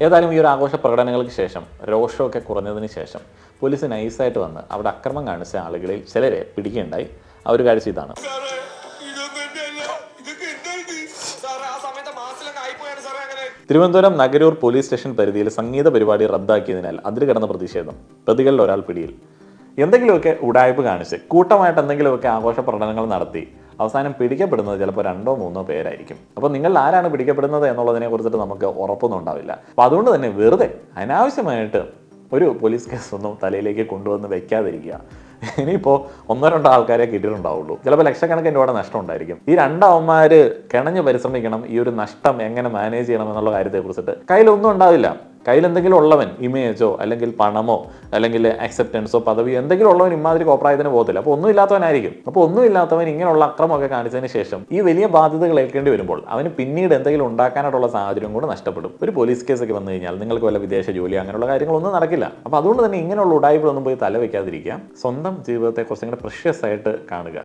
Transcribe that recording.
ഏതായാലും ഈ ഒരു ആഘോഷ പ്രകടനങ്ങൾക്ക് ശേഷം രോഷമൊക്കെ കുറഞ്ഞതിന് ശേഷം പോലീസ് നൈസായിട്ട് വന്ന് അവിടെ അക്രമം കാണിച്ച ആളുകളിൽ ചിലരെ പിടിക്കുകയുണ്ടായി. ആ ഒരു കാഴ്ച ഇതാണ്. തിരുവനന്തപുരം നഗരൂർ പോലീസ് സ്റ്റേഷൻ പരിധിയിൽ സംഗീത പരിപാടി റദ്ദാക്കിയതിനാൽ അതിൽ കിടന്ന പ്രതിഷേധം. പ്രതികളിൽ ഒരാൾ പിടിയിൽ. എന്തെങ്കിലുമൊക്കെ ഉടായ്പ കാണിച്ച് കൂട്ടമായിട്ട് എന്തെങ്കിലുമൊക്കെ ആഘോഷ പ്രകടനങ്ങൾ നടത്തി അവസാനം പിടിക്കപ്പെടുന്നത് ചിലപ്പോൾ രണ്ടോ മൂന്നോ പേരായിരിക്കും. അപ്പോൾ നിങ്ങൾ ആരാണ് പിടിക്കപ്പെടുന്നത് എന്നുള്ളതിനെ കുറിച്ചിട്ട് നമുക്ക് ഉറപ്പൊന്നും ഉണ്ടാവില്ല. അപ്പോൾ അതുകൊണ്ട് തന്നെ വെറുതെ അനാവശ്യമായിട്ട് ഒരു പോലീസ് കേസ് ഒന്നും തലയിലേക്ക് കൊണ്ടുവന്ന് വെക്കാതിരിക്കുക. ഇനിയിപ്പോൾ ഒന്നോ രണ്ടോ ആൾക്കാരെ കിട്ടിയിട്ടുണ്ടാവുള്ളൂ. ചിലപ്പോൾ ലക്ഷക്കണക്കിന് രൂപയുടെ നഷ്ടം ഉണ്ടായിരിക്കും. ഈ രണ്ടാവന്മാർ കിണഞ്ഞ് പരിശ്രമിക്കണം ഈ ഒരു നഷ്ടം എങ്ങനെ മാനേജ് ചെയ്യണം എന്നുള്ള കാര്യത്തെക്കുറിച്ചിട്ട് കയ്യിലൊന്നും ഉണ്ടാവില്ല. കയ്യിൽ എന്തെങ്കിലും ഉള്ളവൻ ഇമേജോ അല്ലെങ്കിൽ പണമോ അല്ലെങ്കിൽ അക്സെപ്റ്റൻസോ പദവിയോ എന്തെങ്കിലും ഉള്ളവൻ ഇമാതിരി കോപ്രായത്തിന് പോകത്തില്ല. അപ്പോൾ ഒന്നും ഇല്ലാത്തവനായിരിക്കും. അപ്പോൾ ഒന്നും ഇല്ലാത്തവൻ ഇങ്ങനെയുള്ള അക്രമമൊക്കെ കാണിച്ചതിന് ശേഷം ഈ വലിയ ബാധ്യതകൾ ഏൽക്കേണ്ടി വരുമ്പോൾ അവന് പിന്നീട് എന്തെങ്കിലും ഉണ്ടാക്കാനായിട്ടുള്ള സാഹചര്യം കൂടെ നഷ്ടപ്പെടും. ഒരു പോലീസ് കേസൊക്കെ വന്നു കഴിഞ്ഞാൽ നിങ്ങൾക്ക് വല്ല വിദേശ ജോലി അങ്ങനെയുള്ള കാര്യങ്ങളൊന്നും നടക്കില്ല. അപ്പോൾ അതുകൊണ്ട് തന്നെ ഇങ്ങനെയുള്ള ഉടായ്പകളൊന്നും പോയി തല വെക്കാതിരിക്കുക സ്വന്തം ജീവിതത്തെക്കുറിച്ച് ഇങ്ങനെ പ്രഷ്യസ് ആയിട്ട് കാണുക.